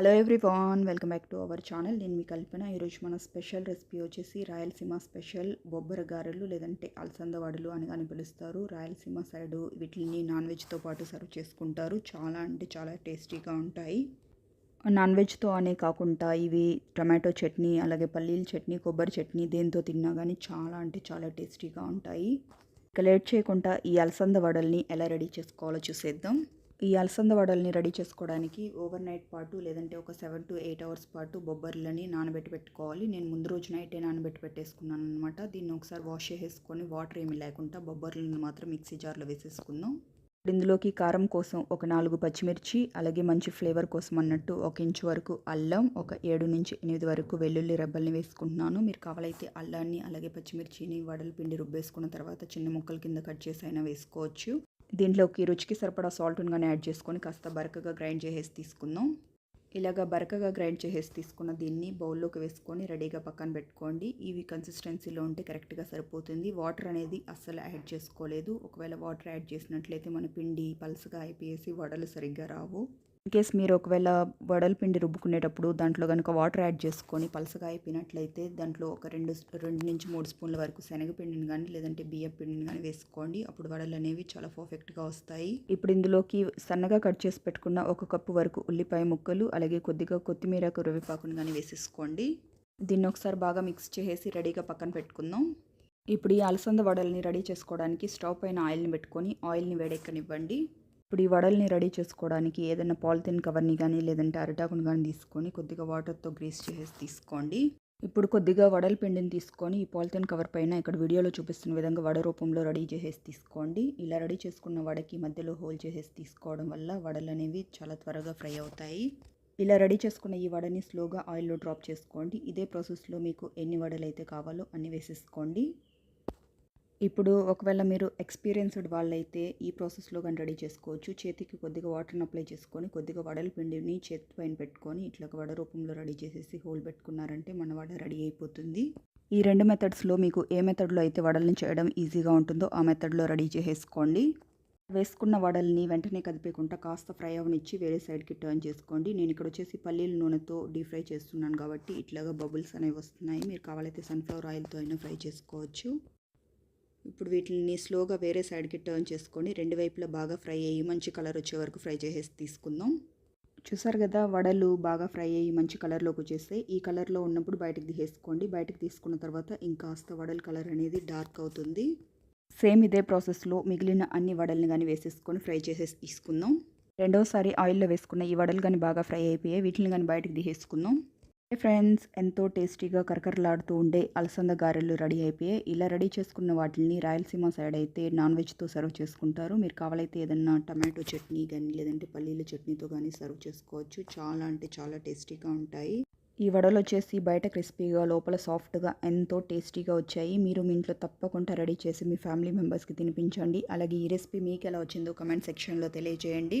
Hello everyone welcome back to our channel నేను మీ కల్పన. ఈరోజు మన స్పెషల్ రెసిపీ వచ్చేసి రాయలసీమ స్పెషల్ బొబ్బర గారెలు లేదంటే అలసంద వడలు అని కానీ పిలుస్తారు. రాయలసీమ సైడ్ వీటిని నాన్ వెజ్తో పాటు సర్వ్ చేసుకుంటారు. చాలా అంటే చాలా టేస్టీగా ఉంటాయి. నాన్ వెజ్తో అనే కాకుండా ఇవి టమాటో చట్నీ అలాగే పల్లీల చట్నీ కొబ్బరి చట్నీ దేంతో తిన్నా కానీ చాలా అంటే చాలా టేస్టీగా ఉంటాయి. ఇక లేట్ చేయకుండా ఈ అలసంద వడల్ని ఎలా రెడీ చేసుకోవాలో చూసేద్దాం. ఈ అలసంద వడల్ని రెడీ చేసుకోవడానికి ఓవర్ నైట్ పాటు లేదంటే ఒక సెవెన్ టు ఎయిట్ అవర్స్ పాటు బొబ్బర్లని నానబెట్టి పెట్టుకోవాలి. నేను ముందు రోజు నైటే నానబెట్టి పెట్టేసుకున్నాను అనమాట దీన్ని ఒకసారి వాష్ చేసేసుకొని వాటర్ ఏమి లేకుండా బొబ్బర్లను మాత్రం మిక్సీ జార్లో వేసేసుకుందాం. ఇందులోకి కారం కోసం ఒక నాలుగు పచ్చిమిర్చి అలాగే మంచి ఫ్లేవర్ కోసం అన్నట్టు ఒక ఇంచు వరకు అల్లం ఒక ఏడు నుంచి ఎనిమిది వరకు వెల్లుల్లి రెబ్బల్ని వేసుకుంటున్నాను. మీరు కావాలైతే అల్లాన్ని అలాగే పచ్చిమిర్చిని వడలు పిండి రుబ్బేసుకున్న తర్వాత చిన్న ముక్కల కింద కట్ చేసి అయినా వేసుకోవచ్చు. దీంట్లోకి రుచికి సరిపడా సాల్ట్ని కానీ యాడ్ చేసుకొని కాస్త బరకగా గ్రైండ్ చేసేసి తీసుకుందాం. ఇలాగ బరకగా గ్రైండ్ చేసేసి తీసుకున్న దీన్ని బౌల్లోకి వేసుకొని రెడీగా పక్కన పెట్టుకోండి. ఇవి కన్సిస్టెన్సీలో ఉంటే కరెక్ట్గా సరిపోతుంది. వాటర్ అనేది అస్సలు యాడ్ చేసుకోలేదు. ఒకవేళ వాటర్ యాడ్ చేసినట్లయితే మన పిండి పలుసగా అయిపోయేసి వడలు సరిగ్గా రావు. ఇన్కేస్ మీరు ఒకవేళ వడల పిండి రుబ్బుకునేటప్పుడు దాంట్లో కనుక వాటర్ యాడ్ చేసుకొని పలసగా అయిపోయినట్లయితే దాంట్లో ఒక రెండు రెండు నుంచి మూడు స్పూన్ల వరకు శనగపిండిని కానీ లేదంటే బియ్యం పిండిని కానీ వేసుకోండి. అప్పుడు వడలు అనేవి చాలా పర్ఫెక్ట్గా వస్తాయి. ఇప్పుడు ఇందులోకి సన్నగా కట్ చేసి పెట్టుకున్న ఒక కప్పు వరకు ఉల్లిపాయ ముక్కలు అలాగే కొద్దిగా కొత్తిమీర కరివేపాకును కానీ వేసేసుకోండి. దీన్ని ఒకసారి బాగా మిక్స్ చేసి రెడీగా పక్కన పెట్టుకుందాం. ఇప్పుడు ఈ అలసంద వడల్ని రెడీ చేసుకోవడానికి స్టవ్ పైన ఆయిల్ని పెట్టుకొని ఆయిల్ని వేడెక్కనివ్వండి. ఇప్పుడు ఈ వడల్ని రెడీ చేసుకోవడానికి ఏదైనా పాలిథిన్ కవర్ని కానీ లేదంటే అరిటాకుని కానీ తీసుకొని కొద్దిగా వాటర్తో గ్రీస్ చేసి తీసుకోండి. ఇప్పుడు కొద్దిగా వడల పిండిని తీసుకొని ఈ పాలిథిన్ కవర్ పైన ఇక్కడ వీడియోలో చూపిస్తున్న విధంగా వడ రూపంలో రెడీ చేసేసి తీసుకోండి. ఇలా రెడీ చేసుకున్న వడకి మధ్యలో హోల్ చేసేసి తీసుకోవడం వల్ల వడలు అనేవి చాలా త్వరగా ఫ్రై అవుతాయి. ఇలా రెడీ చేసుకున్న ఈ వడని స్లోగా ఆయిల్లో డ్రాప్ చేసుకోండి. ఇదే ప్రాసెస్లో మీకు ఎన్ని వడలు అయితే కావాలో అన్ని వేసేసుకోండి. ఇప్పుడు ఒకవేళ మీరు ఎక్స్పీరియన్స్డ్ వాళ్ళైతే ఈ ప్రాసెస్లో కానీ రెడీ చేసుకోవచ్చు. చేతికి కొద్దిగా వాటర్ని అప్లై చేసుకొని కొద్దిగా వడల పిండిని చేతి పైన పెట్టుకొని ఇట్లా వడ రూపంలో రెడీ చేసేసి హోల్ పెట్టుకున్నారంటే మన వడ రెడీ అయిపోతుంది. ఈ రెండు మెథడ్స్లో మీకు ఏ మెథడ్లో అయితే వడల్ని చేయడం ఈజీగా ఉంటుందో ఆ మెథడ్లో రెడీ చేసేసుకోండి. వేసుకున్న వడల్ని వెంటనే కదిపేకుండా కాస్త ఫ్రై అవనిచ్చి వేరే సైడ్కి టర్న్ చేసుకోండి. నేను ఇక్కడ వచ్చేసి పల్లీల నూనెతో డీప్ ఫ్రై చేస్తున్నాను కాబట్టి ఇట్లాగా బబుల్స్ అనేవి వస్తున్నాయి. మీరు కావాలైతే సన్ఫ్లవర్ ఆయిల్తో అయినా ఫ్రై చేసుకోవచ్చు. ఇప్పుడు వీటిని స్లోగా వేరే సైడ్కి టర్న్ చేసుకొని రెండు వైపులా బాగా ఫ్రై అయ్యి మంచి కలర్ వచ్చే వరకు ఫ్రై చేసేసి తీసుకుందాం. చూసారు కదా వడలు బాగా ఫ్రై అయ్యి మంచి కలర్లోకి వచ్చేస్తే ఈ కలర్లో ఉన్నప్పుడు బయటకు తీసేసుకోండి. బయటకు తీసుకున్న తర్వాత ఇంకాస్త వడల కలర్ అనేది డార్క్ అవుతుంది. సేమ్ ఇదే ప్రాసెస్లో మిగిలిన అన్ని వడల్ని కానీ వేసేసుకొని ఫ్రై చేసేసి తీసుకుందాం. రెండోసారి ఆయిల్లో వేసుకున్న ఈ వడలు కానీ బాగా ఫ్రై అయిపోయాయి. వీటిని కానీ బయటకు తీసేసుకుందాం. ఫ్రెండ్స్. ఎంతో టేస్టీగా కరకరలాడుతూ ఉండే అలసంద గారెలు రెడీ అయిపోయాయి. ఇలా రెడీ చేసుకున్న వాటిని రాయలసీమ సైడ్ అయితే నాన్ వెజ్తో సర్వ్ చేసుకుంటారు. మీరు కావాలైతే ఏదన్నా టమాటో చట్నీ కానీ లేదంటే పల్లీల చట్నీతో కానీ సర్వ్ చేసుకోవచ్చు. చాలా అంటే చాలా టేస్టీగా ఉంటాయి. ఈ వడలు వచ్చేసి బయట క్రిస్పీగా లోపల సాఫ్ట్గా ఎంతో టేస్టీగా వచ్చాయి. మీరు మీ ఇంట్లో తప్పకుండా రెడీ చేసి మీ ఫ్యామిలీ మెంబర్స్కి తినిపించండి. అలాగే ఈ రెసిపీ మీకు ఎలా వచ్చిందో కమెంట్ సెక్షన్లో తెలియజేయండి.